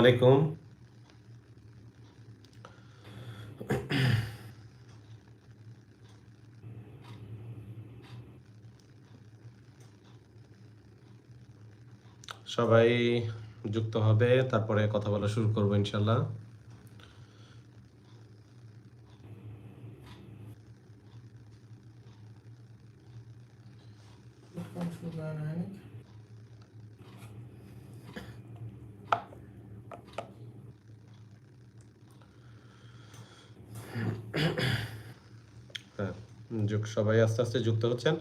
আলাইকুম। সবাই যুক্ত হবে তারপরে কথা বলা শুরু করব ইনশাল্লাহ হ্যাঁ যুগ সবাই আস্তে আস্তে যুক্ত হচ্ছেন।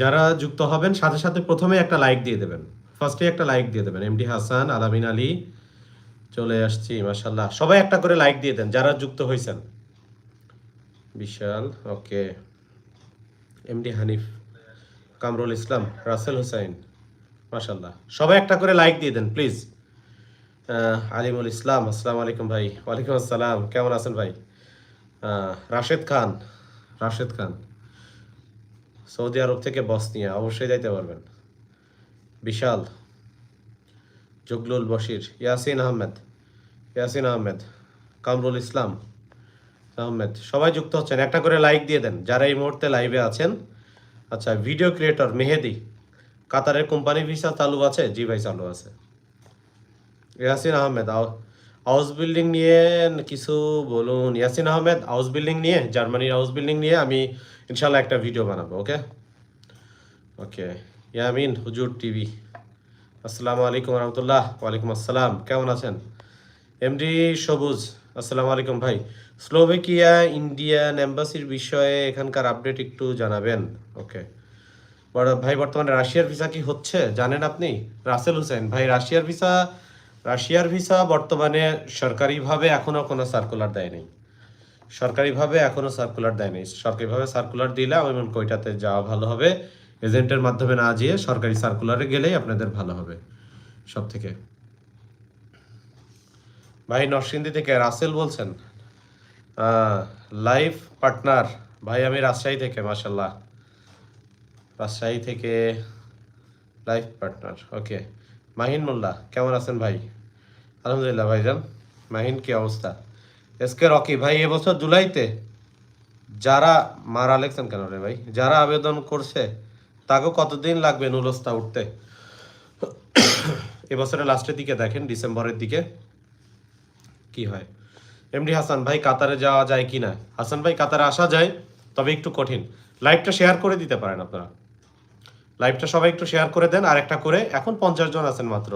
যারা যুক্ত হবেন, সাথে সাথে প্রথমে একটা লাইক দিয়ে দেবেন। ফার্স্টে একটা লাইক দিয়ে দেবেন। এমডি হাসান আলামিন আলী চলে আসছি মাশাল্লাহ সবাই একটা করে লাইক দিয়ে দেন, যারা যুক্ত হয়েছেন বিশাল ওকে এমডি হানিফ কামরুল ইসলাম, রাসেল হোসাইন মাশাল্লাহ সবাই একটা করে লাইক দিয়ে দেন প্লিজ আলিমুল ইসলাম, আসসালামু আলাইকুম ভাই। ওয়ালাইকুম আসসালাম। কেমন আছেন ভাই? রাশেদ খান রাশেদ খান। সৌদি আরব থেকে বসনিয়া, অবশ্যই যাইতে পারবেন। বিশাল। জগলুল বশির, ইয়াসিন আহমেদ ইয়াসিন আহমেদ, কামরুল ইসলাম আহমেদ, সবাই যুক্ত হচ্ছেন। একটা করে লাইক দিয়ে দেন, যারা এই মুহূর্তে লাইভে আছেন। আচ্ছা ভিডিও ক্রিয়েটর মেহেদি, কাতারের কোম্পানি ভিসা চালু আছে? জি ভাই, চালু আছে। ইয়াসিন আহমেদ হাউস বিল্ডিং নিয়ে কিছু বলুন। ইয়াসিন আহমেদ হাউস বিল্ডিং নিয়ে জার্মানির হাউস বিল্ডিং নিয়ে আমি ইনশাল্লাহ একটা ভিডিও বানাবো ওকে ওকে ইয়ামিন, হুজুর টিভি আসসালামু আলাইকুম রহমতুল্লাহ, ওয়ালাইকুম আসসালাম। কেমন আছেন? এমডি সবুজ, আসসালামু আলাইকুম ভাই। স্লোভেকিয়া ইন্ডিয়ান এম্বাসির বিষয়ে এখানকার আপডেট একটু জানাবেন ওকে ভাই, বর্তমানে রাশিয়ার ভিসা কি হচ্ছে? জানেন আপনি? রাসেল হুসেন ভাই, রাশিয়ার ভিসা রাশিয়ার ভিসা বর্তমানে সরকারিভাবে এখনও কোনো সার্কুলার দেয় নাই সরকারিভাবে এখনও সার্কুলার দেয় নাই সরকারিভাবে সার্কুলার দিলে আমি মনে ওইটাতে যাওয়া ভালো হবে। এজেন্টের মাধ্যমে না যেয়ে সরকারি সার্কুলারে গেলেই আপনাদের ভালো হবে। সব থেকে ভাই নরসিংদী থেকে রাসেল বলছেন লাইফ পার্টনার ভাই আমি রাজশাহী থেকে মাসাল্লাহ রাজশাহী থেকে life partner okay Mahin Molla, কেমন আছেন ভাই? আলহামদুলিল্লাহ ভাইজান। মাহিন, কি অবস্থা? এসকে রকি, ভাই এবছর জুলাইতে যারা মারা লেখছেন কেন রে ভাই? যারা আবেদন করছে তাকে কতদিন লাগবে নুলস্তা উঠতে? এবছরের লাস্টের দিকে দেখেন, ডিসেম্বরের দিকে কি হয়। এমডি হাসান ভাই, কাতারে যাওয়া যায় কি না? হাসান ভাই, কাতারে আসা যায়, তবে একটু কঠিন। লাইভটা শেয়ার করে দিতে পারেন আপনারা। লাইভটা সবাই একটু শেয়ার করে দেন আর একটা করে। এখন পঞ্চাশ জন আছেন মাত্র,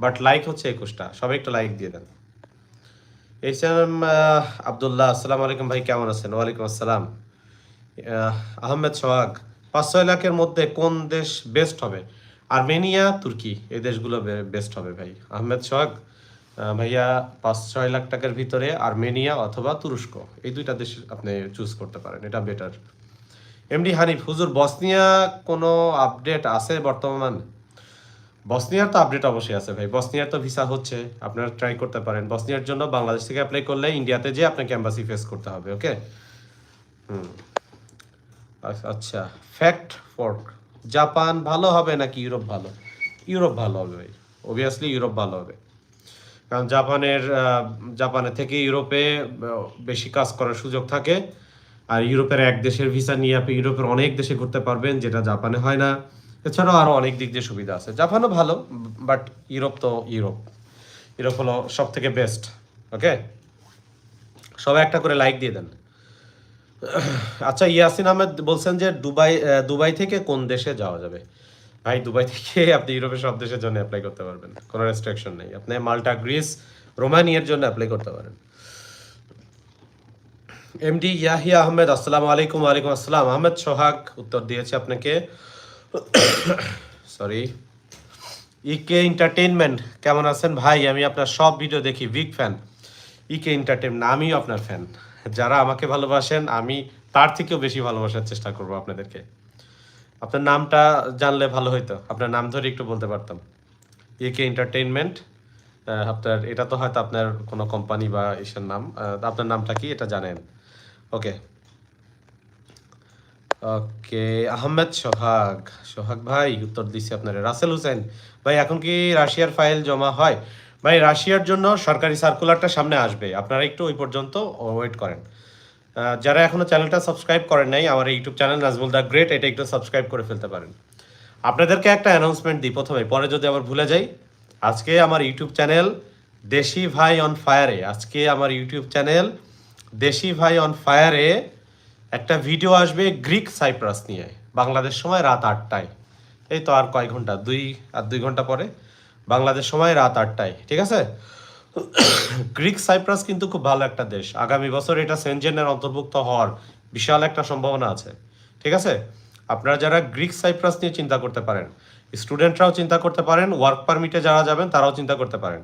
বাট লাইক হচ্ছে একুশটা। সবাই একটু লাইক দিয়ে দেন। এইচ এম আবদুল্লাহ, আসসালামু আলাইকুম ভাই, কেমন আছেন? ওয়ালাইকুম আসসালাম। আহমেদ সোহাগ, পাঁচ ছয় লাখের মধ্যে কোন দেশ বেস্ট হবে? আর্মেনিয়া, তুর্কি, এই দেশগুলো বেস্ট হবে ভাই। আহমেদ সোহাগ ভাইয়া, পাঁচ ছয় লাখ টাকার ভিতরে আর্মেনিয়া অথবা তুরস্ক, এই দুইটা দেশ আপনি চুজ করতে পারেন, এটা বেটার এমডি হানিফ, হুজুর, বসনিয়া কোনো আপডেট আছে বর্তমান? বসনিয়ার তো আপডেট অবশ্যই আছে ভাই। বসনিয়ার তো ভিসা হচ্ছে, আপনারা ট্রাই করতে পারেন। বসনিয়ার জন্য বাংলাদেশ থেকে অ্যাপ্লাই করলে ইন্ডিয়াতে যে আপনাকে অ্যাম্বাসি ফেস করতে হবে ওকে হুম। আচ্ছা ফ্যাক্ট ফর্ক জাপান ভালো হবে নাকি ইউরোপ ভালো? ইউরোপ ভালো হবে ভাই। অবভিয়াসলি ইউরোপ ভালো হবে। কারণ জাপানের জাপানের থেকে ইউরোপে বেশি কাজ করার সুযোগ থাকে। আর ইউরোপের এক দেশের ভিসা নিয়ে আপনি ইউরোপের অনেক দেশে ঘুরতে পারবেন, যেটা জাপানে হয় না। এছাড়াও আরও অনেক দিক দিয়ে সুবিধা আছে। জাপানও ভালো, বাট ইউরোপ তো ইউরোপ। ইউরোপ হলো সব থেকে বেস্ট ওকে সবাই একটা করে লাইক দিয়ে দেন। আচ্ছা ইয়াসিন আহমেদ বলছেন যে দুবাই দুবাই থেকে কোন দেশে যাওয়া যাবে? ভাই, দুবাই থেকে আপনি ইউরোপের সব দেশের জন্য অ্যাপ্লাই করতে পারবেন। কোনো রেস্ট্রিকশন নেই। আপনি মাল্টা, গ্রিস, রোমানিয়ার জন্য অ্যাপ্লাই করতে পারেন। এমডি ইয়াহিয়া আহমেদ আসসালামু আলাইকুম, ওয়ালাইকুম আসসালাম। আহমেদ সোহাগ উত্তর দিয়েছে আপনাকে। সরি ইকে এন্টারটেইনমেন্ট কেমন আছেন? ভাই, আমি আপনার সব ভিডিও দেখি বিগ ফ্যান ইকে এন্টারটেইনমেন্ট আমিও আপনার ফ্যান যারা আমাকে ভালোবাসেন, আমি তার থেকেও বেশি ভালোবাসার চেষ্টা করব আপনাদেরকে। আপনার নামটা জানলে ভালো হইতো। আপনার নাম ধরে একটু বলতে পারতাম। ইকে এন্টারটেইনমেন্ট আপনার, এটা তো হয়তো আপনার কোনো কোম্পানি বা এসের নাম আপনার নামটা কি? এটা জানেন। ওকে ওকে, আহমেদ সোহাগ। সোহাগ ভাই, উত্তর দিছি আপনার। রাসেল হোসেন, ভাই, এখন কি রাশিয়ার ফাইল জমা হয়? ভাই, রাশিয়ার জন্য সরকারি সার্কুলারটা সামনে আসবে। আপনারা একটু ওই পর্যন্ত ওয়েট করেন। যারা এখনও চ্যানেলটা সাবস্ক্রাইব করেন নাই, আমার YouTube channel Nazmul the great, এটা একটু সাবস্ক্রাইব করে ফেলতে পারেন। আপনাদেরকে একটা অ্যানাউন্সমেন্ট দিই প্রথমে, পরে যদি আবার ভুলে যাই, আজকে আমার ইউটিউব চ্যানেল দেশি ভাই অন ফায়ারে আজকে আমার ইউটিউব চ্যানেল দেশি ভাই অন ফায়ারে একটা ভিডিও আসবে গ্রিক সাইপ্রাস নিয়ে। বাংলাদেশ সময় রাত আটটায়। এই তো আর কয় ঘণ্টা? দুই আর দুই ঘণ্টা পরে। বাংলাদেশ সময় রাত আটটায়, ঠিক আছে? গ্রিক সাইপ্রাস কিন্তু খুব ভালো একটা দেশ। আগামী বছর এটা সেনজেনের অন্তর্ভুক্ত হওয়ার বিশাল একটা সম্ভাবনা আছে, ঠিক আছে? আপনারা যারা গ্রিক সাইপ্রাস নিয়ে চিন্তা করতে পারেন স্টুডেন্টরাও চিন্তা করতে পারেন ওয়ার্ক পারমিটে যারা যাবেন, তারাও চিন্তা করতে পারেন।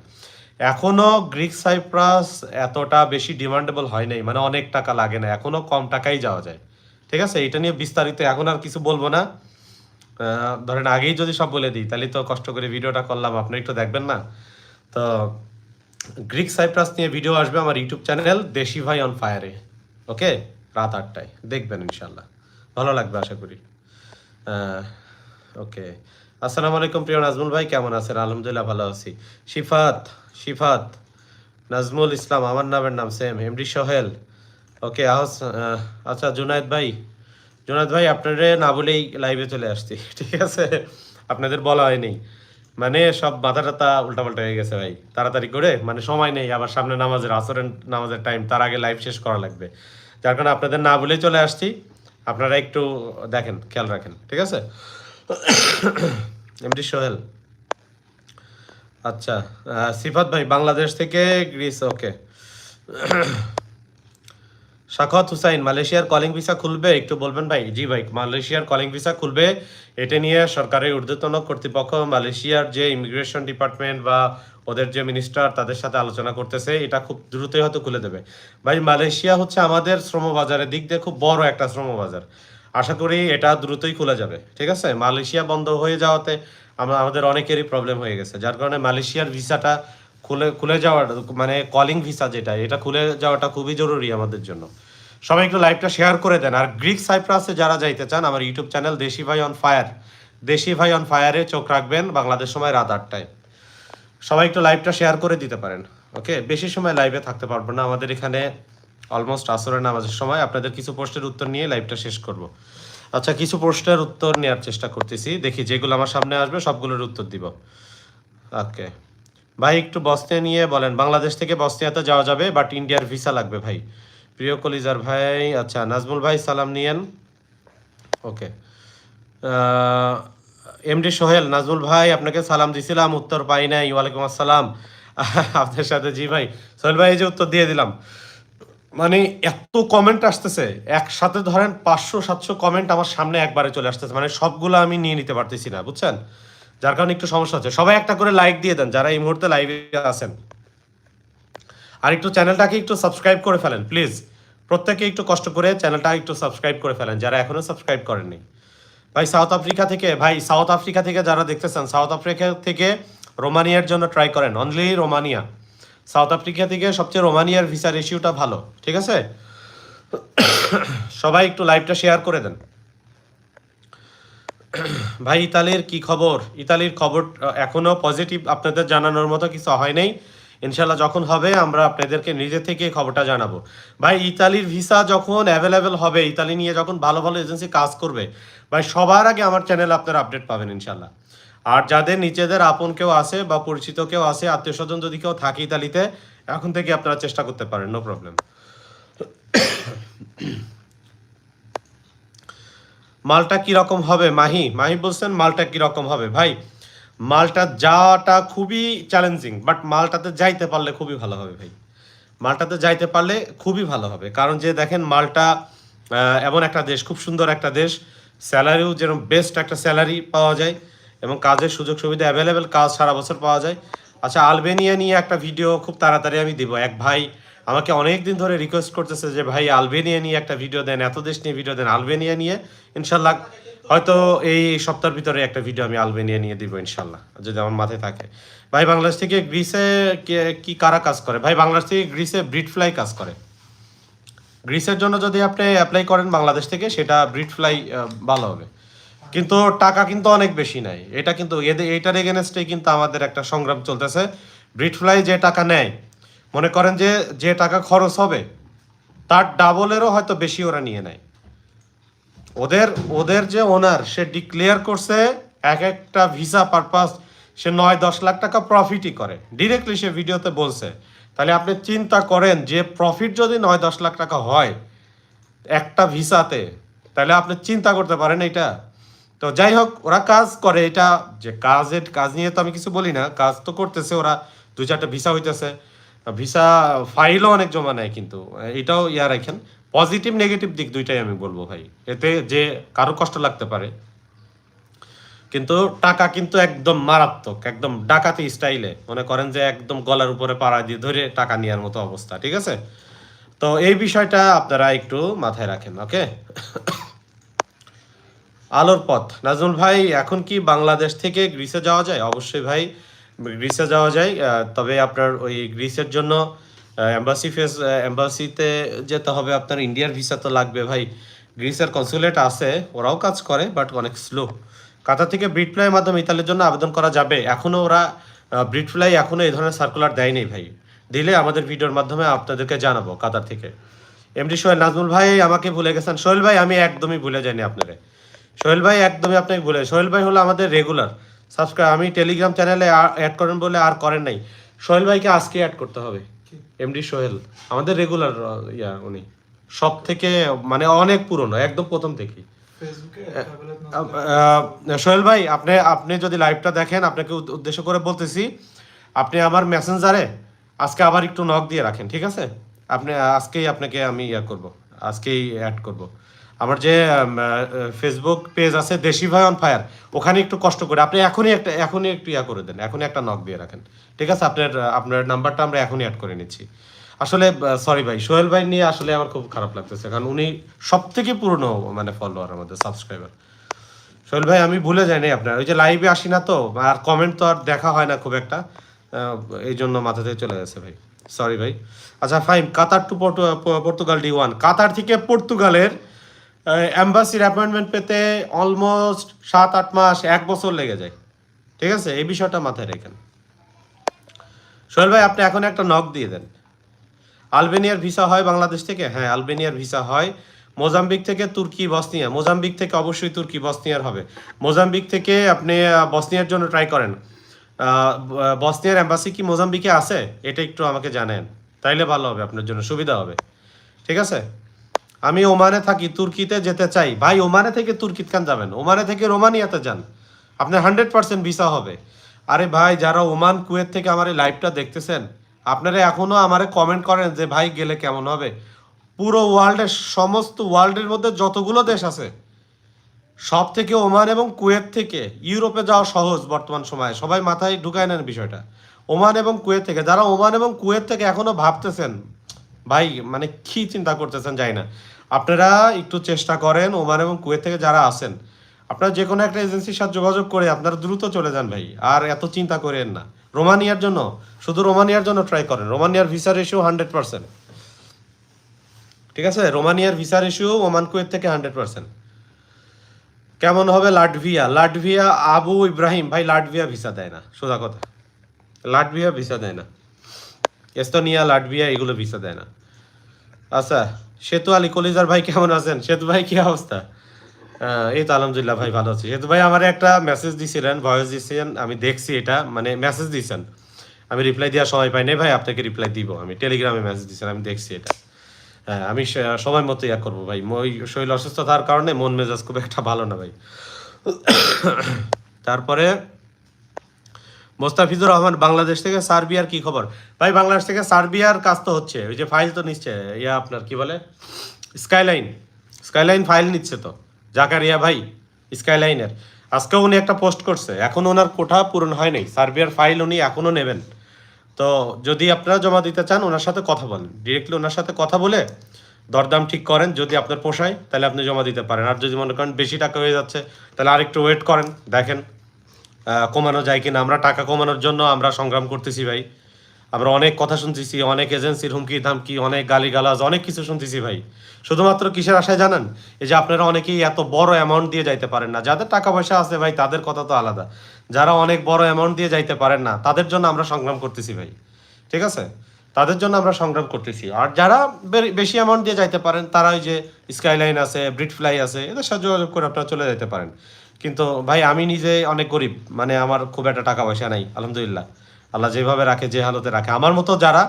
এখনও গ্রিক সাইপ্রাস এতটা বেশি ডিমান্ডেবল হয় নাই মানে অনেক টাকা লাগে না, এখনও কম টাকাই যাওয়া যায়। ঠিক আছে? এটা নিয়ে বিস্তারিত এখন আর কিছু বলব না। ধরেন আগেই যদি সব বলে দিই, তাহলে তো কষ্ট করে ভিডিওটা করলাম, আপনি একটু দেখবেন না। তো, গ্রিক সাইপ্রাস নিয়ে ভিডিও আসবে আমার ইউটিউব চ্যানেল দেশি ভাই অন ফায়ারে ওকে? রাত আটটায়, দেখবেন ইনশাল্লাহ ভালো লাগবে আশা করি। ওকে। আসসালামু আলাইকুম প্রিয় নাজমুল ভাই, কেমন আছেন? আলহামদুলিল্লাহ ভালো আছি। শিফাত শিফাত, নাজমুল ইসলাম, আমার নামের নাম সেম এমডি সোহেল। ওকে, আহস আচ্ছা জুনায়েদ ভাই। জুনায়েদ ভাই, আপনারে না বলেই লাইভে চলে আসছি, ঠিক আছে? আপনাদের বলা হয়নি। মানে সব মাথা উল্টাপাল্টা হয়ে গেছে ভাই। তাড়াতাড়ি করে মানে সময় নেই, আবার সামনে নামাজের, আসরের নামাজের টাইম তার আগে লাইভ শেষ করা লাগবে। যার কারণে আপনাদের না বলেই চলে আসছি। আপনারা একটু দেখেন, খেয়াল রাখেন, ঠিক আছে? এমডি সোহেল আচ্ছা সিফাত ভাই, বাংলাদেশ থেকে গ্রিস ওকে শাখাত হুসাইন, মালয়েশিয়ার কলিং ভিসা খুলবে? একটু বলবেন ভাই? জি ভাই, মালয়েশিয়ার কলিং ভিসা খুলবে। এটা নিয়ে সরকারের ঊর্ধ্বতন কর্তৃপক্ষ মালয়েশিয়ার যে ইমিগ্রেশন ডিপার্টমেন্ট বা ওদের যে মিনিস্টার তাদের সাথে আলোচনা করতেছে। এটা খুব দ্রুতই হয়তো খুলে দেবে। ভাই, মালয়েশিয়া হচ্ছে আমাদের শ্রমবাজারের দিক দিয়ে খুব বড় একটা শ্রমবাজার। আশা করি এটা দ্রুতই খুলে যাবে, ঠিক আছে? মালয়েশিয়া বন্ধ হয়ে যাওয়াতে আমরা, আমাদের অনেকেরই প্রবলেম হয়ে গেছে। যার কারণে মালয়েশিয়ার ভিসাটা খুলে খুলে যাওয়ার মানে কলিং ভিসা যেটা, এটা খুলে যাওয়াটা খুবই জরুরি আমাদের জন্য। সবাই একটু লাইভটা শেয়ার করে দেন। আর গ্রিক সাইপ্রাসে যারা যাইতে চান, আমার ইউটিউব চ্যানেল দেশি ভাই অন ফায়ার দেশি ভাই অন ফায়ারে চোখ রাখবেন বাংলাদেশ সময় রাত আটটায়। সবাই একটু লাইভটা শেয়ার করে দিতে পারেন ওকে বেশি সময় লাইভে থাকতে পারব না। আমাদের এখানে অলমোস্ট আসরের নামাজের সময় আপনাদের কিছু প্রশ্নের উত্তর নিয়ে লাইভটা শেষ করব। আচ্ছা কিছু প্রশ্নের উত্তর নেওয়ার চেষ্টা করতেছি। দেখি, যেগুলো আমার সামনে আসবে, সবগুলোর উত্তর দিব। ওকে ভাই, একটু বসনিয়া নিয়ে বলেন। বাংলাদেশ থেকে বসনিয়াতে যাওয়া যাবে বাট ইন্ডিয়ার ভিসা লাগবে ভাই। প্রিয় কলিজার ভাই আচ্ছা নাজমুল ভাই, সালাম নিয়েন। ওকে এমডি সোহেল, নাজমুল ভাই, আপনাকে সালাম দিছিলাম, উত্তর পাই নাই, ওয়ালাইকুম আসসালাম। আপনার সাথে জি ভাই। সোহেল ভাই, এই যে উত্তর দিয়ে দিলাম। মানে এত কমেন্ট আসতেছে। একসাথে ধরেন পাঁচশো, সাতশো কমেন্ট আমার সামনে একবারে চলে আসতেছে। মানে সবগুলো আমি নিয়ে নিতে পারতেছি না, বুঝছেন? যার কারণে একটু সমস্যা হচ্ছে। সবাই একটা করে লাইক দিয়ে দেন, যারা এই মুহূর্তে লাইভে আছেন। আর একটু চ্যানেলটাকে একটু সাবস্ক্রাইব করে ফেলেন প্লিজ প্রত্যেকে একটু কষ্ট করে চ্যানেলটা একটু সাবস্ক্রাইব করে ফেলেন, যারা এখনও সাবস্ক্রাইব করেননি। ভাই সাউথ আফ্রিকা থেকে, ভাই সাউথ আফ্রিকা থেকে যারা দেখতেছেন সাউথ আফ্রিকা থেকে রোমানিয়ার জন্য ট্রাই করেন। অনলি রোমানিয়া সাউথ আফ্রিকা থেকে সবচেয়ে রোমানিয়ার ভিসা রেশিওটা ভালো, ঠিক আছে? সবাই একটু লাইভটা শেয়ার করে দেন। ভাই, ইতালির কি খবর? ইতালির খবর এখনও পজিটিভ আপনাদের জানানোর মতো কিছু হয় নাই। ইনশাল্লাহ যখন হবে, আমরা আপনাদেরকে নিজে থেকে খবরটা জানাব। ভাই, ইতালির ভিসা যখন অ্যাভেলেবেল হবে, ইতালি নিয়ে যখন ভালো ভালো এজেন্সি কাজ করবে, ভাই, সবার আগে আমার চ্যানেল আপনারা আপডেট পাবেন ইনশাল্লাহ আর যাদের নিজেদের আপন কেউ আছে বা পরিচিত কেউ আছে আত্মীয় স্বজন যদি কেউ থাকে ইতালিতে, এখন থেকে আপনারা চেষ্টা করতে পারেন নো প্রবলেম মালটা কি রকম হবে? মাহি মাহি বলছেন মালটা কি রকম হবে? ভাই, মালটা যাওয়াটা খুবই চ্যালেঞ্জিং বাট মালটাতে যাইতে পারলে খুবই ভালো হবে ভাই। মালটাতে যাইতে পারলে খুবই ভালো হবে। কারণ যে দেখেন মালটা এমন একটা দেশ, খুব সুন্দর একটা দেশ। স্যালারিও যেরকম বেস্ট একটা স্যালারি পাওয়া যায়। এবং কাজের সুযোগ সুবিধা অ্যাভেলেবেল কাজ সারা বছর পাওয়া যায়। আচ্ছা আলবেনিয়া নিয়ে একটা ভিডিও খুব তাড়াতাড়ি আমি দিব। এক ভাই আমাকে অনেক দিন ধরে রিকোয়েস্ট করতেছে যে, ভাই, আলবেনিয়া নিয়ে একটা ভিডিও দেন, এত দেশ নিয়ে ভিডিও দেন, আলবেনিয়া নিয়ে? ইনশাল্লাহ, হয়তো এই সপ্তাহের ভিতরে একটা ভিডিও আমি আলবেনিয়া নিয়ে দিব, ইনশাল্লাহ, যদি আমার মাথায় থাকে। ভাই, বাংলাদেশ থেকে গ্রিসে কে- কারা কাজ করে? ভাই, বাংলাদেশ থেকে গ্রিসে ব্রিড ফ্লাই কাজ করে। গ্রিসের জন্য যদি আপনি অ্যাপ্লাই করেন বাংলাদেশ থেকে, সেটা ব্রিড ফ্লাই ভালো হবে। কিন্তু টাকা কিন্তু অনেক বেশি নাই এটা কিন্তু এদের এইটার এগেনস্টে কিন্তু আমাদের একটা সংগ্রাম চলতেছে। ব্রিড ফ্লাই যে টাকা নেয়, মনে করেন যে যে টাকা খরচ হবে, তার ডাবলেরও হয়তো বেশি ওরা নিয়ে নেয়। ওদের ওদের যে ওনার সে ডিক্লেয়ার করছে এক একটা ভিসা পারপাস সে নয় দশ লাখ টাকা প্রফিটই করে। ডিরেক্টলি সে ভিডিওতে বলছে। তাহলে আপনি চিন্তা করেন, যে প্রফিট যদি নয় দশ লাখ টাকা হয় একটা ভিসাতে তাহলে আপনি চিন্তা করতে পারেন এটা তো যাই হোক, ওরা কাজ করে, এটা যে কাজের কাজ নিয়ে তো আমি কিছু বলি না, কাজ তো করতেছে, ওরা দু চারটা ভিসা হইতেছে। ভিসা ফাইলও অনেক জমা নেয় কিন্তু, এটাও ইয়া রাখেন। পজিটিভ নেগেটিভ দিক দুইটাই আমি বলব ভাই। এতে যে কারও কষ্ট লাগতে পারে, কিন্তু টাকা কিন্তু একদম মারাত্মক, একদম ডাকাতি স্টাইলে মনে করেন যে একদম গলার উপরে পাড়া দিয়ে ধরে টাকা নেওয়ার মতো অবস্থা, ঠিক আছে? তো এই বিষয়টা আপনারা একটু মাথায় রাখেন ওকে আলোর পথ। নাজমুল ভাই, এখন কি বাংলাদেশ থেকে গ্রিসে যাওয়া যায়? অবশ্যই ভাই, গ্রিসে যাওয়া যায়। তবে আপনার ওই গ্রিসের জন্য এম্বাসি ফেস এম্বাসিতে যেতে হবে। আপনার ইন্ডিয়ার ভিসা তো লাগবে ভাই। গ্রিসের কনসুলেট আছে, ওরাও কাজ করে বাট অনেক স্লো কাতার থেকে ব্রিড ফ্লাইয়ের মাধ্যমে ইতালির জন্য আবেদন করা যাবে। এখনও ওরা ব্রিড ফ্লাই এখনও এই ধরনের সার্কুলার দেয়নি ভাই। দিলে আমাদের ভিডিওর মাধ্যমে আপনাদেরকে জানাব কাতার থেকে। এমডি সোহেল, নাজমুল ভাই আমাকে ভুলে গেছেন। সোহেল ভাই, আমি একদমই ভুলে যাইনি আপনারে। সোহেল ভাই একদমই আপনাকে ভুলে সোহেল ভাই হলো আমাদের রেগুলার সাবস্ক্রাইব আমি টেলিগ্রাম চ্যানেলে অ্যাড করেন বলে আর করেন নাই। সোহেল ভাইকে আজকে অ্যাড করতে হবে। এমডি সোহেল আমাদের রেগুলার ইয়া উনি। সব থেকে মানে অনেক পুরনো একদম প্রথম থেকেই। ফেসবুকে সোহেল ভাই আপনি আপনি যদি লাইভটা দেখেন আপনাকে উদ্দেশ্য করে বলতেছি আপনি আমার মেসেঞ্জারে আজকে আবার একটু নক দিয়ে রাখেন ঠিক আছে? আপনি আজকেই আপনাকে আমি ইয়া করব আজকেই অ্যাড করব। আমার যে ফেসবুক পেজ আছে দেশি ভাই অন ফায়ার ওখানে একটু কষ্ট করে, আপনি এখনই একটা, এখনই একটু ইয়া করে দেন, এখনই একটা নক দিয়ে রাখেন। ঠিক আছে? আপনার আপনার নাম্বারটা আমরা এখনই অ্যাড করে নিচ্ছি। আসলে সরি ভাই, সোহেল ভাই নিয়ে আসলে আমার খুব খারাপ লাগতেছে, কারণ উনি সব থেকে পুরনো মানে ফলোয়ার আমাদের সাবস্ক্রাইবার সোহেল ভাই, আমি ভুলে যাইনি আপনার, ওই যে লাইভে আসি না তো, আর কমেন্ট তো আর দেখা হয় না খুব একটা এই জন্য মাথা থেকে চলে গেছে ভাই। সরি ভাই। আচ্ছা fine Qatar to Portugal D one Qatar থেকে পর্তুগালের অ্যাম্বাসির অ্যাপয়েন্টমেন্ট পেতে অলমোস্ট সাত, আট মাস, এক বছর লেগে যায়। ঠিক আছে? এই বিষয়টা মাথায় রেখেন। সোহেল ভাই, আপনি এখন একটা নক দিয়ে দেন। আলবেনিয়ার ভিসা হয় বাংলাদেশ থেকে? হ্যাঁ আলবেনিয়ার ভিসা হয়। মোজাম্বিক থেকে তুর্কি, বসনিয়া। মোজাম্বিক থেকে অবশ্যই তুর্কি, বসনিয়ার হবে। মোজাম্বিক থেকে আপনি বসনিয়ার জন্য ট্রাই করেন। বসনিয়ার অ্যাম্বাসি কি মোজাম্বিকে আছে? এটা একটু আমাকে জানেন। তাইলে ভালো হবে, আপনার জন্য সুবিধা হবে। ঠিক আছে? আমি ওমানে থাকি, তুর্কিতে যেতে চাই। ভাই, ওমানে থেকে তুর্কিত কেন যাবেন, ওমানে থেকে রোমানিয়াতে যান। আপনার হান্ড্রেড পার্সেন্ট ভিসা হবে। আরে ভাই, যারা ওমান, কুয়েত থেকে আমার এই লাইভটা দেখতেছেন, আপনারা এখনও আমারে কমেন্ট করেন যে, ভাই, গেলে কেমন হবে? পুরো ওয়ার্ল্ডের, সমস্ত ওয়ার্ল্ডের মধ্যে যতগুলো দেশ আছে, সব থেকে ওমান এবং কুয়েত থেকে ইউরোপে যাওয়া সহজ বর্তমান সময়ে। সবাই মাথায় ঢুকায় নেন বিষয়টা। ওমান এবং কুয়েত থেকে, যারা ওমান এবং কুয়েত থেকে এখনও ভাবতেছেন, ভাই মানে কি চিন্তা করতেছেন যাই না। আপনারা একটু চেষ্টা করেন ওমান এবং কুয়েত থেকে যারা আসেন আপনারা যে কোনো একটা এজেন্সির সাথে যোগাযোগ করে আপনারা দ্রুত চলে যান ভাই, আর এত চিন্তা করেন না। রোমানিয়ার জন্য, শুধু রোমানিয়ার জন্য ট্রাই করেন, রোমানিয়ার ভিসা রেশিও হান্ড্রেড পার্সেন্ট ঠিক আছে? রোমানিয়ার ভিসা রেশিও ওমান কুয়েত থেকে হান্ড্রেড পার্সেন্ট কেমন হবে লাটভিয়া? লাটভিয়া আবু ইব্রাহিম, ভাই লাটভিয়া ভিসা দেয় না, সোজা কথা। লাটভিয়া ভিসা দেয় না। এস্তোনিয়া, লাটভিয়া এগুলো ভিসা দেয় না। আচ্ছা সেতু আলী কলিজার ভাই কেমন আছেন? সেতু ভাই কি অবস্থা? এই তো আলহামদুলিল্লাহ ভাই ভালো আছি। সেতু ভাই আমার একটা মেসেজ দিছিলেন ভয়েস দিছিলেন আমি দেখছি এটা মানে মেসেজ দিয়েছেন আমি রিপ্লাই দেওয়ার সময় পাই ভাই, আপনাকে রিপ্লাই দিব। আমি টেলিগ্রামে মেসেজ দিয়েছেন আমি দেখছি এটা। হ্যাঁ আমি সময় মতো ইয়া করব ভাই। ওই শরীর অসুস্থতার কারণে মন মেজাজ খুব একটা ভালো না ভাই। তারপরে মোস্তাফিজুর রহমান বাংলাদেশ থেকে সার্বিয়ার কি খবর? ভাই, বাংলাদেশ থেকে সার্বিয়ার কাজ তো হচ্ছে, ওই যে ফাইল তো নিচ্ছে, ইয়া আপনার কি বলে? স্কাইলাইন স্কাইলাইন ফাইল নিচ্ছে তো, জাকারিয়া ভাই স্কাইলাইনের আজকে উনি একটা পোস্ট করছে, এখন ওনার কোঠা পূরণ হয় নাই, সার্বিয়ার ফাইল উনি এখনও নেবেন। তো যদি আপনারা জমা দিতে চান, ওনার সাথে কথা বলেন ডিরেক্টলি ওনার সাথে কথা বলে দরদাম ঠিক করেন, যদি আপনার পোষায়, তাহলে আপনি জমা দিতে পারেন। আর যদি মনে করেন বেশি টাকা হয়ে যাচ্ছে, তাহলে আরেকটু ওয়েট করেন, দেখেন। কমানো যায় কিনা, আমরা টাকা কমানোর জন্য আমরা সংগ্রাম করতেছি ভাই। আমরা অনেক কথা শুনতেছি, অনেক এজেন্সির হুমকি, ধামকি, অনেক গালিগালাজ, অনেক কিছু শুনতেছি ভাই। শুধুমাত্র কিসের আশায় জানান? এই যে আপনারা অনেকেই এত বড় অ্যামাউন্ট দিয়ে যাইতে পারেন না। যাদের টাকা পয়সা আছে ভাই, তাদের কথা তো আলাদা। যারা অনেক বড় অ্যামাউন্ট দিয়ে যাইতে পারেন না, তাদের জন্য আমরা সংগ্রাম করতেছি ভাই। ঠিক আছে? তাদের জন্য আমরা সংগ্রাম করতেছি। আর যারা বেশি অ্যামাউন্ট দিয়ে যাইতে পারেন, তারা ওই যে স্কাইলাইন আছে ব্রিড ফ্লাই আছে, এদের সাথে যোগাযোগ করে আপনারা চলে যেতে পারেন। কিন্তু ভাই, আমি নিজে অনেক গরিব মানে আমার খুব একটা টাকা পয়সা নাই, আলহামদুলিল্লাহ। আল্লাহ যেভাবে রাখে, যে হালতে রাখে। আমার মতো যারা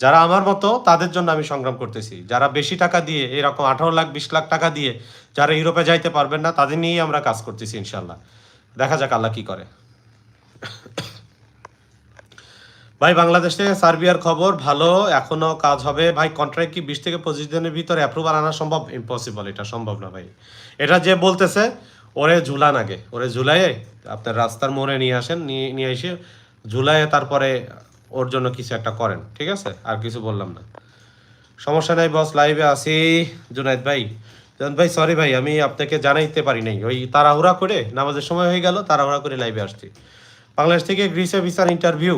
যারা আমার মতো, তাদের জন্য আমি সংগ্রাম করতেছি। যারা বেশি টাকা দিয়ে, এরকম আঠারো লাখ, বিশ লাখ টাকা দিয়ে, যারা ইউরোপে যাইতে পারবেন না, তাদের নিয়েই আমরা কাজ করতেছি ইনশাল্লাহ দেখা যাক আল্লাহ কি করে। ভাই, বাংলাদেশ সার্বিয়ার খবর ভালো, এখনও কাজ হবে। ভাই কন্ট্রাক্ট কি বিশ থেকে পঁচিশ দিনের ভিতরে অ্যাপ্রুভাল আনা সম্ভব? ইম্পসিবল এটা সম্ভব না ভাই। এটা যে বলতেছে ওরে ঝুলান আগে, ওরে ঝুলাইয়ে আপনার রাস্তার মোড়ে নিয়ে আসেন, নিয়ে নিয়ে এসে ঝুলাইয়ে তারপরে ওর জন্য কিছু একটা করেন, ঠিক আছে? আর কিছু বললাম না। সমস্যা নাই বস লাইভে আসি জুনাইদ ভাই জুনাইদ ভাই সরি ভাই, আমি আপনাকে জানাইতে পারি নাই। ওই তাড়াহুড়া করে নামাজের সময় হয়ে গেল, তাড়াহুড়া করে লাইভে আসছি। বাংলাদেশ থেকে গ্রিসের ভিসার ইন্টারভিউ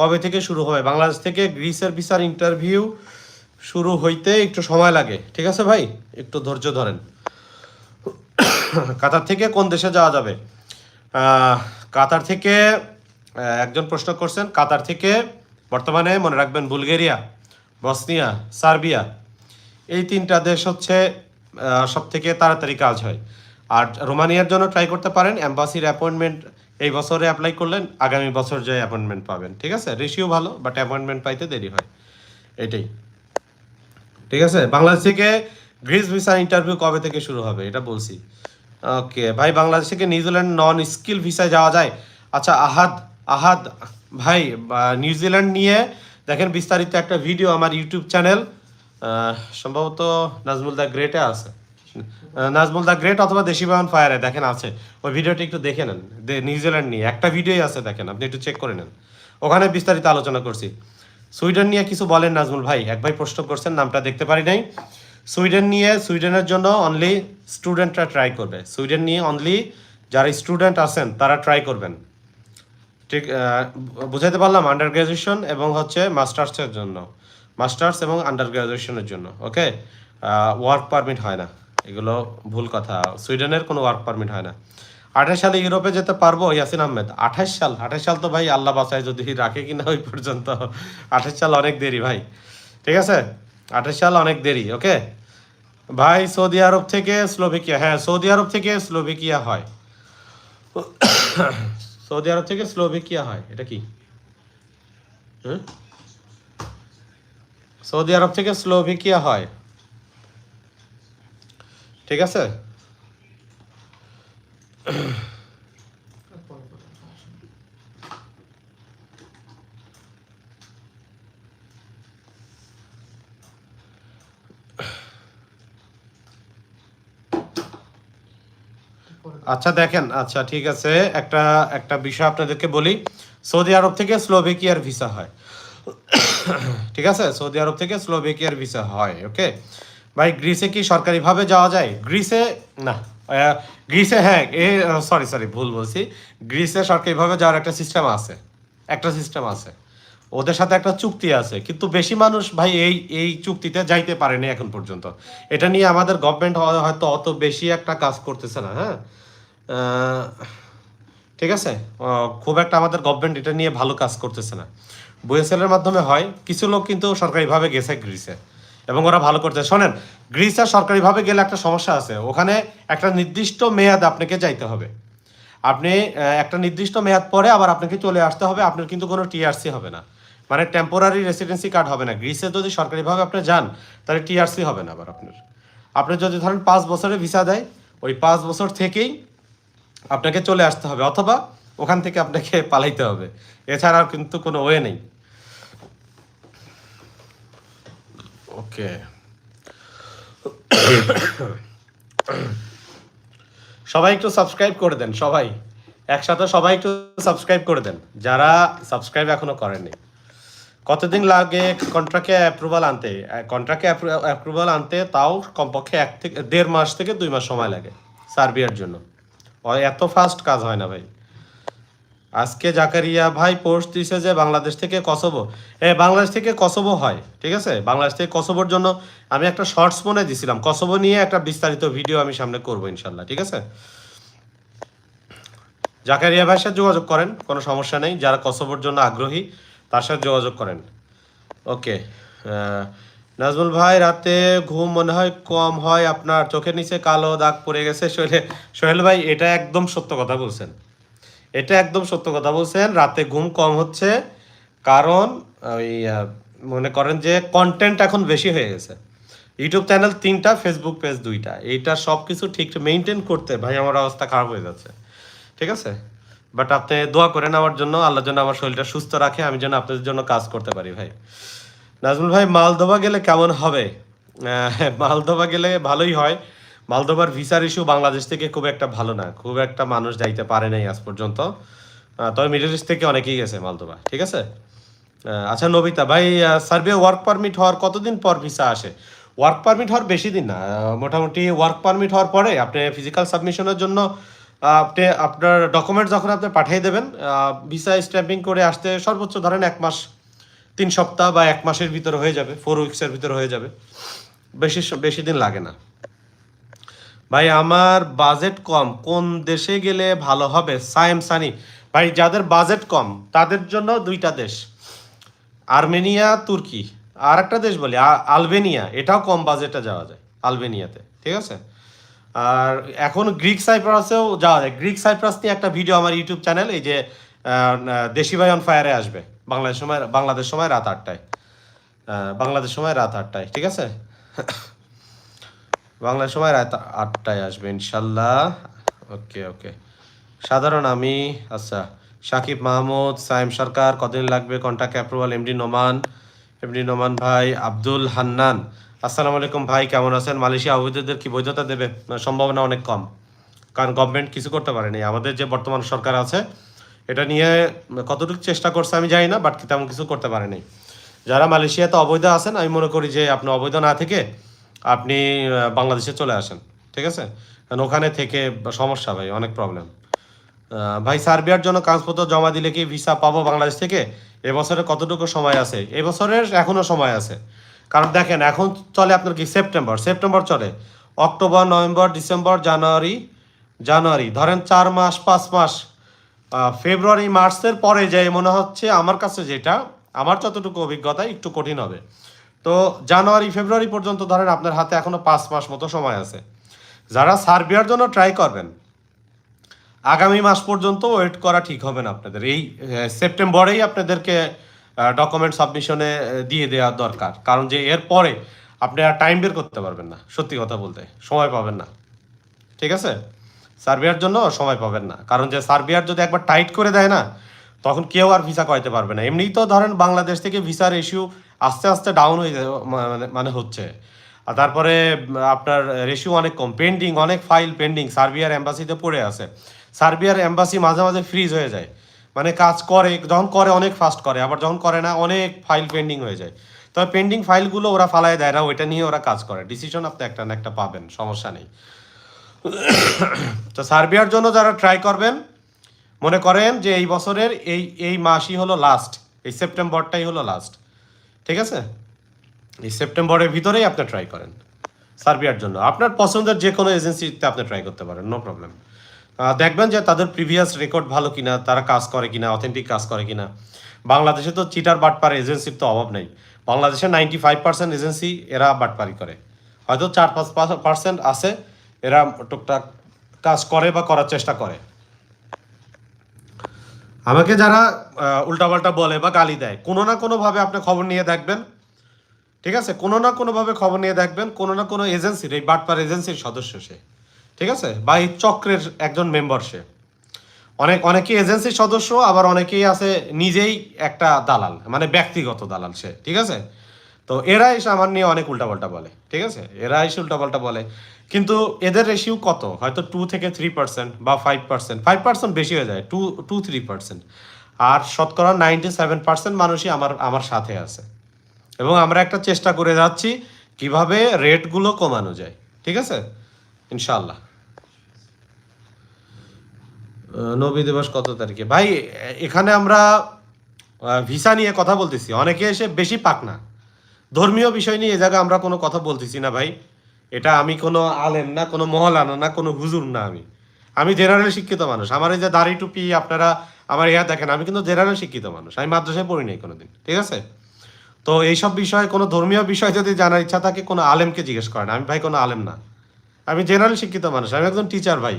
কবে থেকে শুরু হবে? বাংলাদেশ থেকে গ্রিসের ভিসার ইন্টারভিউ শুরু হইতে একটু সময় লাগে, ঠিক আছে ভাই? একটু ধৈর্য ধরেন। কাতার থেকে কোন দেশে যাওয়া যাবে? কাতার থেকে একজন প্রশ্ন করছেন, কাতার থেকে বর্তমানে মনে রাখবেন বুলগেরিয়া, বসনিয়া, সার্বিয়া, এই তিনটা দেশ হচ্ছে সব থেকে তাড়াতাড়ি কাজ হয়। আর রোমানিয়ার জন্য ট্রাই করতে পারেন অ্যাম্বাসির অ্যাপয়েন্টমেন্ট এই বছরে অ্যাপ্লাই করলেন, আগামী বছর যে অ্যাপয়েন্টমেন্ট পাবেন, ঠিক আছে? রেশিও ভালো বাট অ্যাপয়েন্টমেন্ট পাইতে দেরি হয়, এটাই। ঠিক আছে? বাংলাদেশ থেকে গ্রিস ভিসা ইন্টারভিউ কবে থেকে শুরু হবে? এটা বলছি। ওকে, ভাই, বাংলাদেশ থেকে নিউজিল্যান্ড নন স্কিল ভিসায় যাওয়া যায়? আচ্ছা আহাদ আহাদ, ভাই নিউজিল্যান্ড নিয়ে দেখেন বিস্তারিত একটা ভিডিও আমার ইউটিউব চ্যানেল সম্ভবত নাজমুল দা গ্রেটে আছে। নাজমুল দা গ্রেট অথবা দেশি বাহন ফায়ারে দেখেন আছে। ওই ভিডিওটি একটু দেখে নেন। নিউজিল্যান্ড নিয়ে একটা ভিডিওই আছে দেখেন, আপনি একটু চেক করে নেন। ওখানে বিস্তারিত আলোচনা করছি। সুইডেন নিয়ে কিছু বলেন নাজমুল ভাই এক ভাই প্রশ্ন করছেন, নামটা দেখতে পারি নাই। সুইডেন নিয়ে, সুইডেনের জন্য অনলি স্টুডেন্টরা ট্রাই করবে। সুইডেন নিয়ে অনলি যারা স্টুডেন্ট আছেন, তারা ট্রাই করবেন। ঠিক বুঝাইতে পারলাম? আন্ডার গ্রাজুয়েশন এবং হচ্ছে মাস্টার্সের জন্য। মাস্টার্স এবং আন্ডার গ্রাজুয়েশনের জন্য ওকে ওয়ার্ক পারমিট হয় না। এগুলো ভুল কথা। সুইডেনের কোনো ওয়ার্ক পারমিট হয় না। আঠাশ সালে ইউরোপে যেতে পারব? ইয়াসিন আহমেদ, আঠাশ সাল? আঠাশ সাল তো ভাই আল্লাহ বাসায় যদি রাখে কিনা ওই পর্যন্ত। আঠাশ সাল অনেক দেরি ভাই। ঠিক আছে? আঠাশ সাল অনেক দেরি ওকে ভাই, সৌদি আরব থেকে স্লোভেকিয়া হ্যাঁ সৌদি আরব থেকে স্লোভেকিয়া হয়। সৌদি আরব থেকে স্লোভেকিয়া হয়, এটা কি? হুম? সৌদি আরব থেকে স্লোভেকিয়া হয়। ঠিক আছে? আচ্ছা দেখেন আচ্ছা ঠিক আছে, একটা একটা বিষয় আপনাদেরকে বলি। সৌদি আরব থেকে স্লোভেকিয়ার ভিসা হয়। ঠিক আছে, সৌদি আরব থেকে স্লোভেকিয়ার ভিসা হয় ওকে ভাই, গ্রিসে কি সরকারিভাবে যাওয়া যায়? গ্রিসে, না গ্রিসে হ্যাঁ এ সরি সরি ভুল বলছি। গ্রিসে সরকারিভাবে যাওয়ার একটা সিস্টেম আছে, একটা সিস্টেম আছে। ওদের সাথে একটা চুক্তি আছে, কিন্তু বেশি মানুষ ভাই এই এই চুক্তিতে যাইতে পারেনি এখন পর্যন্ত। এটা নিয়ে আমাদের গভর্নমেন্ট হয়তো অত বেশি একটা কাজ করতেছে না হ্যাঁ? ঠিক আছে? খুব একটা আমাদের গভর্নমেন্ট এটা নিয়ে ভালো কাজ করতেছে না। বুয়েসেলের মাধ্যমে হয়, কিছু লোক কিন্তু সরকারিভাবে গেছে গ্রিসে, এবং ওরা ভালো করছে। শোনেন, গ্রিসে সরকারিভাবে গেলে একটা সমস্যা আছে। ওখানে একটা নির্দিষ্ট মেয়াদ আপনাকে যাইতে হবে। আপনি একটা নির্দিষ্ট মেয়াদ পরে আবার আপনাকে চলে আসতে হবে। আপনার কিন্তু কোনো টিআরসি হবে না। মানে টেম্পোরারি রেসিডেন্সি কার্ড হবে না। গ্রিসে যদি সরকারিভাবে আপনি যান, তাহলে টিআরসি হবে না আবার আপনার। আপনি যদি ধরেন পাঁচ বছরের ভিসা দেয়, ওই পাঁচ বছর থেকেই আপনাকে চলে আসতে হবে, অথবা ওখান থেকে আপনাকে পালাইতে হবে। এছাড়া কিন্তু কোনো ওয়ে নেই। ওকে। সবাই একটু সাবস্ক্রাইব করে দেন, সবাই। একসাথে সবাই একটু সাবস্ক্রাইব করে দেন, যারা সাবস্ক্রাইব এখনও করেননি। কতদিন লাগে কন্ট্রাক্টে অ্যাপ্রুভাল আনতে? কন্ট্রাক্টে অ্যাপ্রুভাল আনতে তাও কমপক্ষে এক থেকে, দেড় মাস থেকে দুই মাস সময় লাগে সার্বিয়ার জন্য। এত ফাস্ট কাজ হয় না ভাই। আজকে জাকারিয়া, ভাই, পোস্ট দিছে যে বাংলাদেশ থেকে কসোভো। এ, বাংলাদেশ থেকে কসোভো হয়, ঠিক আছে? বাংলাদেশ থেকে কসোভোর জন্য আমি একটা শর্টস মনে দিছিলাম। কসোভো নিয়ে একটা বিস্তারিত ভিডিও আমি সামনে করব ইনশাল্লাহ ঠিক আছে? জাকারিয়া ভাইয়ের সাথে যোগাযোগ করেন, কোনো সমস্যা নেই। যারা কসোভোর জন্য আগ্রহী, তার সাথে যোগাযোগ করেন। ওকে নাজমুল ভাই, রাতে ঘুম মনে হয় কম হয়। আপনার চোখের নিচে কালো দাগ পড়ে গেছে। সোহেল সোহেল ভাই, এটা একদম সত্য কথা বলছেন। এটা একদম সত্য কথা বলছেন। রাতে ঘুম কম হচ্ছে কারণ, ওই মনে করেন যে কন্টেন্ট এখন বেশি হয়ে গেছে। ইউটিউব চ্যানেল তিনটা ফেসবুক পেজ দুইটা। এইটা সব কিছু ঠিক মেনটেন করতে ভাই, আমার অবস্থা খারাপ হয়ে যাচ্ছে। ঠিক আছে? বাট আপনি দোয়া করেন আমার জন্য। আল্লাহ যেন আমার শরীরটা সুস্থ রাখে। আমি যেন আপনাদের জন্য কাজ করতে পারি ভাই। নাজমুল ভাই, মালদোবা গেলে কেমন হবে? মালদোবা গেলে ভালোই হয়। মালদোবার ভিসার ইস্যু বাংলাদেশ থেকে খুব একটা ভালো না। খুব একটা মানুষ যাইতে পারে নাই আজ পর্যন্ত। তবে মিডল ইস্ট থেকে অনেকেই গেছে মালদোবা, ঠিক আছে? আচ্ছা নবিতা ভাই সার্ভে ওয়ার্ক পারমিট হওয়ার কতদিন পর ভিসা আসে? ওয়ার্ক পারমিট হওয়ার বেশি দিন না। মোটামুটি ওয়ার্ক পারমিট হওয়ার পরে আপনি ফিজিক্যাল সাবমিশনের জন্য আপনি আপনার ডকুমেন্ট যখন আপনি পাঠিয়ে দেবেন ভিসা স্ট্যাম্পিং করে আসতে সর্বোচ্চ ধরেন এক মাস তিন সপ্তাহ বা এক মাসের ভিতরে হয়ে যাবে ফোর উইক্সের ভিতরে হয়ে যাবে। বেশি বেশি দিন লাগে না। ভাই, আমার বাজেট কম। কোন দেশে গেলে ভালো হবে? সায়েম সানি। ভাই, যাদের বাজেট কম, তাদের জন্য দুইটা দেশ। আর্মেনিয়া, তুর্কি। আর একটা দেশ বলি আলবেনিয়া। এটাও কম বাজেটে যাওয়া যায়, আলবেনিয়াতে। ঠিক আছে? আর এখন গ্রিক সাইপ্রাসেও যাওয়া যায়। গ্রিক সাইপ্রাস নিয়ে একটা ভিডিও আমার ইউটিউব চ্যানেল এই যে দেশি ভাই অন ফায়ারে আসবে। বাংলাদেশ সময় বাংলাদেশ সময় রাত আটটায়। বাংলাদেশ সময় রাত আটটায়, ঠিক আছে? বাংলা সময় রাত আটটায় আসবে, ইনশাল্লাহ। ওকে ওকে। সাধারণ আমি আচ্ছা সাকিব মাহমুদ, সাইম সরকার কদিন লাগবে? Contact approval MD Noman MD Noman ভাই, আব্দুল হান্নান। আসসালামু আলাইকুম ভাই, কেমন আছেন? মালয়েশিয়া অবৈধদের কি বৈধতা দেবে? সম্ভাবনা অনেক কম। কারণ গভর্নমেন্ট কিছু করতে পারেনি। আমাদের যে বর্তমান সরকার আছে এটা নিয়ে কতটুকু চেষ্টা করছে আমি জানি না বাট তেমন কিছু করতে পারেনি। যারা মালয়েশিয়াতে অবৈধ আছেন, আমি মনে করি যে আপনি অবৈধ না থেকে আপনি বাংলাদেশে চলে আসেন, ঠিক আছে? কারণ ওখানে থেকে সমস্যা ভাই, অনেক প্রবলেম ভাই, সার্বিয়ার জন্য কাগজপত্র জমা দিলে কি ভিসা পাবো বাংলাদেশ থেকে? এবছরে কতটুকু সময় আছে? এবছরের এখনও সময় আছে। কারণ দেখেন, এখন চলে আপনার কি সেপ্টেম্বর সেপ্টেম্বর চলে। October November December January January ধরেন চার মাস, পাঁচ মাস ফেব্রুয়ারি, মার্চের পরে যে মনে হচ্ছে আমার কাছে যেটা, আমার যতটুকু অভিজ্ঞতা, একটু কঠিন হবে। তো জানুয়ারি, ফেব্রুয়ারি পর্যন্ত ধরেন আপনার হাতে এখনও পাঁচ মাস মতো সময় আছে। যারা সার্বিয়ার জন্য ট্রাই করবেন, আগামী মাস পর্যন্ত ওয়েট করা ঠিক হবে না আপনাদের। এই সেপ্টেম্বরেই আপনাদেরকে ডকুমেন্ট সাবমিশনে দিয়ে দেওয়া দরকার। কারণ যে এর পরে আপনি আর টাইম বের করতে পারবেন না, সত্যি কথা বলতে। সময় পাবেন না। ঠিক আছে? সার্বিয়ার জন্য সময় পাবেন না। কারণ যে সার্বিয়ার যদি একবার টাইট করে দেয় না, তখন কেউ আর ভিসা করাইতে পারবে না। এমনিই তো ধরেন বাংলাদেশ থেকে ভিসার ইস্যু আস্তে আস্তে ডাউন হয়ে মানে মানে হচ্ছে। আর তারপরে, আপনার রেশিও অনেক কম। পেন্ডিং অনেক ফাইল পেন্ডিং সার্বিয়ার এম্বাসিতে পড়ে আছে। সার্বিয়ার অ্যাম্বাসি মাঝে মাঝে ফ্রিজ হয়ে যায়। মানে কাজ করে, যখন করে অনেক ফাস্ট করে, আবার যখন করে না, অনেক ফাইল পেন্ডিং হয়ে যায়। তবে পেন্ডিং ফাইলগুলো ওরা ফালায় দেয় না, ওইটা নিয়ে ওরা কাজ করে। ডিসিশন আপনি একটা না একটা পাবেন, সমস্যা নেই। তো সার্বিয়ার জন্য যারা ট্রাই করবেন, মনে করেন যে এই বছরের এই এই মাসই হলো লাস্ট এই সেপ্টেম্বরটাই হলো লাস্ট ঠিক আছে? এই সেপ্টেম্বরের ভিতরেই আপনি ট্রাই করেন সার্বিয়ার জন্য। আপনার পছন্দের যে কোনো এজেন্সিতে আপনি ট্রাই করতে পারেন নো প্রবলেম দেখবেন যে তাদের প্রিভিয়াস রেকর্ড ভালো কিনা, তারা কাজ করে কিনা অথেন্টিক কাজ করে কিনা। বাংলাদেশে তো চিটার বাটপার এজেন্সির তো অভাব নেই। বাংলাদেশে নাইনটি ফাইভ পার্সেন্ট এজেন্সি এরা বাটপারি করে। হয়তো চার পাঁচ পার্সেন্ট আছে এরা টুকটাক কাজ করে বা করার চেষ্টা করে। আমাকে যারা উল্টাপাল্টা বলে বা গালি দেয়, কোনো না কোনোভাবে আপনি খবর নিয়ে দেখবেন, ঠিক আছে? কোনো না কোনোভাবে খবর নিয়ে দেখবেন, কোনো না কোনো এজেন্সির, এই বাটপার এজেন্সির সদস্য সে, ঠিক আছে? বা এই চক্রের একজন মেম্বার সে। অনেক, অনেকেই এজেন্সির সদস্য, আবার অনেকেই আছে নিজেই একটা দালাল মানে ব্যক্তিগত দালাল সে, ঠিক আছে? তো এরা এসে আমার নিয়ে অনেক উল্টাপাল্টা বলে, ঠিক আছে? এরা এসে উল্টাপাল্টা বলে। কিন্তু এদের রেশিও কত? হয়তো টু থেকে থ্রি পার্সেন্ট বা ফাইভ পার্সেন্ট ফাইভ পার্সেন্ট বেশি হয়ে যায় টু টু থ্রি পার্সেন্ট আর শতকরা নাইনটি সেভেন পার্সেন্ট মানুষই আমার আমার সাথে আছে। এবং আমরা একটা চেষ্টা করে যাচ্ছি কীভাবে রেটগুলো কমানো যায়। ঠিক আছে? ইনশাল্লাহ নবী দিবস কত তারিখে? ভাই, এখানে আমরা ভিসা নিয়ে কথা বলতেছি। অনেকে এসে বেশি পাক না। ধর্মীয় বিষয় নিয়ে এ জায়গায় আমরা কোনো কথা বলতেছি না ভাই। এটা আমি কোনো আলেম না, কোনো মহলানা না, কোনো হুজুর না আমি। আমি জেনারেল শিক্ষিত মানুষ। আমার এই যে দাড়ি টুপি, আপনারা আমার ইয়া দেখেন, আমি কিন্তু জেনারেল শিক্ষিত মানুষ। আমি মাদ্রাসায় পড়ি নাই কোনোদিন, ঠিক আছে? তো এইসব বিষয়ে, কোনো ধর্মীয় বিষয় যদি জানার ইচ্ছা থাকে, কোনো আলেমকে জিজ্ঞেস করেন। আমি ভাই, কোনো আলেম না। আমি জেনারেল শিক্ষিত মানুষ, আমি একজন টিচার ভাই।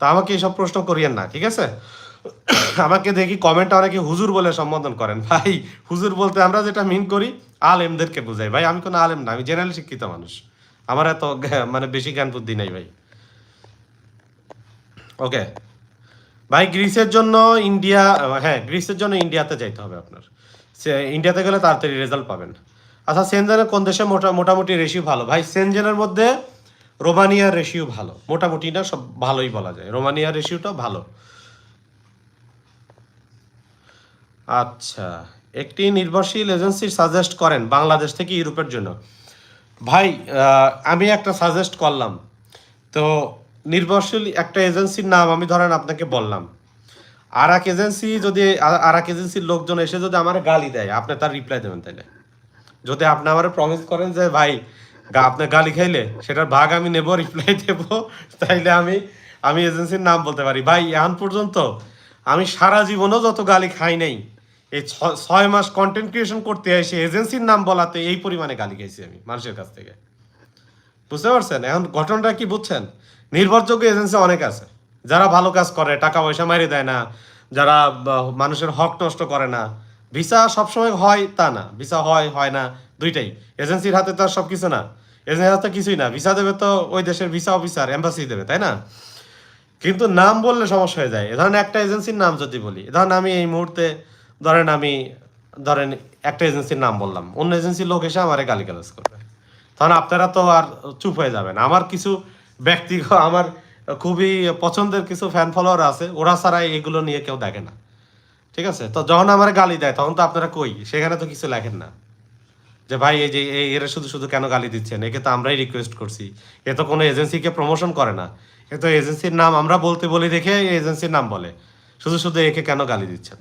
তা আমাকে এইসব প্রশ্ন করিয়েন না, ঠিক আছে? আমাকে দেখি কমেন্টে অনেকে হুজুর বলে সম্বোধন করেন। ভাই, হুজুর বলতে আমরা যেটা মিন করি, আলেমদেরকে বুঝাই। ভাই, আমি কোনো আলেম না, আমি জেনারেল শিক্ষিত মানুষ। আমার এত মানে বেশি জ্ঞান বুদ্ধি নাই ভাই। ওকে ভাই, গ্রিসের জন্য ইন্ডিয়া হ্যাঁ গ্রিসের জন্য ইন্ডিয়াতে যাইতে হবে আপনার। ইন্ডিয়াতে গেলে তাড়াতাড়ি রেজাল্ট পাবেন। আচ্ছা সেনজেনের কোন দেশে মোটা মোটামুটি রেশিও ভালো? ভাই, সেনজেনের মধ্যে রোমানিয়ার রেশিও ভালো। মোটামুটি না, সব ভালোই বলা যায়। রোমানিয়ার রেশিওটা ভালো। আচ্ছা একটি নির্ভরশীল এজেন্সি সাজেস্ট করেন বাংলাদেশ থেকে ইউরোপের জন্য। ভাই আমি একটা সাজেস্ট করলাম। তো নির্ভরশীল একটা এজেন্সির নাম আমি ধরেন আপনাকে বললাম। আর এক এজেন্সি যদি, আর এক এজেন্সির লোকজন এসে যদি আমার গালি দেয়, আপনি তার রিপ্লাই দেবেন তাইলে। যদি আপনি আমার প্রমিস করেন যে, ভাই আপনি গালি খাইলে, সেটার ভাগ আমি নেব রিপ্লাই দেব, তাইলে আমি আমি এজেন্সির নাম বলতে পারি। ভাই, এখন পর্যন্ত আমি সারা জীবনও যত গালি খাই নাই এই ছয় মাস কন্টেন্ট ক্রিয়েশন করতে এসে এজেন্সির নাম বলাতে এই পরিমাণে গালি খাইছি আমি মানুষের কাছ থেকে। বুঝতে পারছেন? এখন ঘটনাটা কি বুঝছেন? নির্ভরযোগ্য এজেন্সি অনেক আছে। যারা ভালো কাজ করে, টাকা পয়সা মারি দেয় না, যারা মানুষের হক নষ্ট করে না। ভিসা সবসময় হয় তা না। ভিসা হয় হয় না, দুইটাই। এজেন্সির হাতে তো আর সব কিছু না। এজেন্সির হাতে কিছুই না। ভিসা দেবে তো ওই দেশের ভিসা অফিসার এম্বাসি দেবে, তাই না? কিন্তু নাম বললে সমস্যা হয়ে যায়। এ ধরেন একটা এজেন্সির নাম যদি বলি, ধরেন আমি এই মুহূর্তে ধরেন আমি, ধরেন একটা এজেন্সির নাম বললাম, অন্য এজেন্সির লোক এসে আমারে গালিগালাজ করবে। তখন আপনারা তো আর চুপ হয়ে যাবেন। আমার কিছু ব্যক্তিগত আমার খুবই পছন্দের কিছু ফ্যান ফলোয়ার আছে, ওরা ছাড়া এগুলো নিয়ে কেউ দেখে না। ঠিক আছে? তো যখন আমার গালি দেয়, তখন তো আপনারা কই? সেখানে তো কিছু লেখেন না। যে ভাই, এই যে, এই, এরা শুধু শুধু কেন গালি দিচ্ছেন? একে তো আমরাই রিকোয়েস্ট করছি। এ তো কোনো এজেন্সিকে প্রমোশন করে না। এ তো এজেন্সির নাম আমরা বলতে বলি দেখে এজেন্সির নাম বলে। শুধু শুধু একে কেন গালি দিচ্ছেন?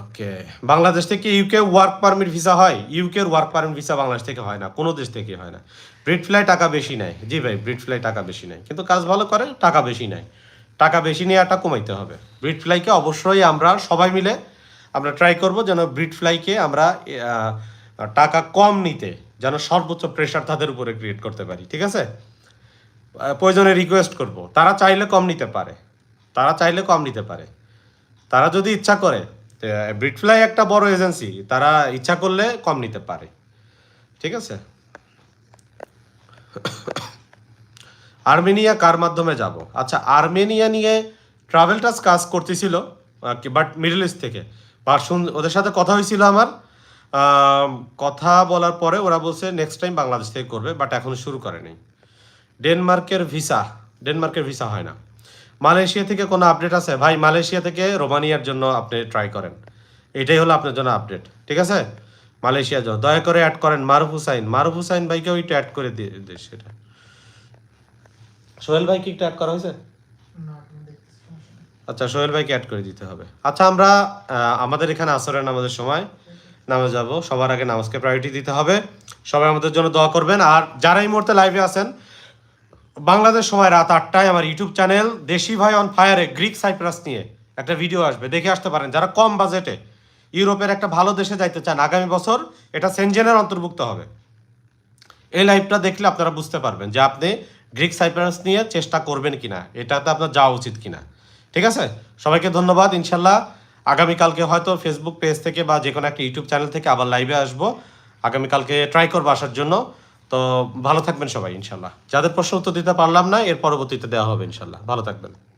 ওকে বাংলাদেশ থেকে ইউকে ওয়ার্ক পারমিট ভিসা হয়? ইউকের ওয়ার্ক পারমিট ভিসা বাংলাদেশ থেকে হয় না, কোনো দেশ থেকে হয় না। ব্রিড ফ্লাই টাকা বেশি নেয়। জি ভাই ব্রিড ফ্লাই টাকা বেশি নেয়। কিন্তু কাজ ভালো করে, টাকা বেশি নেয়। টাকা বেশি নেওয়াটা কমাইতে হবে। ব্রিড ফ্লাইকে অবশ্যই আমরা সবাই মিলে আমরা ট্রাই করব যেন ব্রিড ফ্লাইকে আমরা টাকা কম নিতে, যেন সর্বোচ্চ প্রেশার তাদের উপরে ক্রিয়েট করতে পারি। ঠিক আছে? প্রয়োজনে রিকোয়েস্ট করব। তারা চাইলে কম নিতে পারে। তারা চাইলে কম নিতে পারে। তারা যদি ইচ্ছা করে ব্রিটফ্লাই একটা বড় এজেন্সি তারা ইচ্ছা করলে কম নিতে পারে। ঠিক আছে? আর্মেনিয়া কার মাধ্যমে যাব? আচ্ছা আর্মেনিয়া নিয়ে ট্রাভেল টাস কাজ করতেছিল বাট মিডল ইস্ট থেকে। শুন- ওদের সাথে কথা হয়েছিল আমার। কথা বলার পরে ওরা বলছে নেক্সট টাইম বাংলাদেশ থেকে করবে বাট এখন শুরু করেনি। ডেনমার্কের ভিসা ডেনমার্কের ভিসা হয় না। মালয়েশিয়া থেকে কোনো আপডেট আছে? ভাই মালয়েশিয়া থেকে রোমানিয়ার জন্য আপনি ট্রাই করেন। এটাই হলো আপনার জন্য আপডেট ঠিক আছে? মালয়েশিয়া যাও দয়া করে অ্যাড করেন মারুফ হুসাইন। মারুফ হুসাইন ভাইকে ওইটা অ্যাড করে দিয়ে দিয়ে সেটা। সোহেল ভাই কি একটু অ্যাড করা হয়েছে? আচ্ছা সোহেল ভাইকে অ্যাড করে দিতে হবে। আচ্ছা আমরা আমাদের এখানে আসরের নামাজের সময় নামাজ যাব। সবার আগে নামাজকে প্রায়োরিটি দিতে হবে। সবাই আমাদের জন্য দোয়া করবেন। আর যারা এই মুহূর্তে লাইভে আছেন বাংলাদেশ সময় রাত আটটায় আমার ইউটিউব চ্যানেল দেশি ভাই অন ফায়ারে গ্রিক সাইপ্রাস নিয়ে একটা ভিডিও আসবে। দেখে আসতে পারেন। যারা কম বাজেটে ইউরোপের একটা ভালো দেশে যাইতে চান, আগামী বছর এটা সেনজেনের অন্তর্ভুক্ত হবে। এই লাইভটা দেখলে আপনারা বুঝতে পারবেন যে আপনি গ্রিক সাইপ্রাস নিয়ে চেষ্টা করবেন কিনা। এটাতে আপনার যাওয়া উচিত কিনা। ঠিক আছে? সবাইকে ধন্যবাদ। ইনশাল্লাহ আগামীকালকে হয়তো ফেসবুক পেজ থেকে বা যে কোনো একটা ইউটিউব চ্যানেল থেকে আবার লাইভে আসব। আগামীকালকে ট্রাই করব আসার জন্য। তো ভালো থাকবেন সবাই, ইনশাল্লাহ। যাদের প্রশ্ন উত্তর দিতে পারলাম না, এর পরবর্তীতে দেওয়া হবে, ইনশাল্লাহ। ভালো থাকবেন।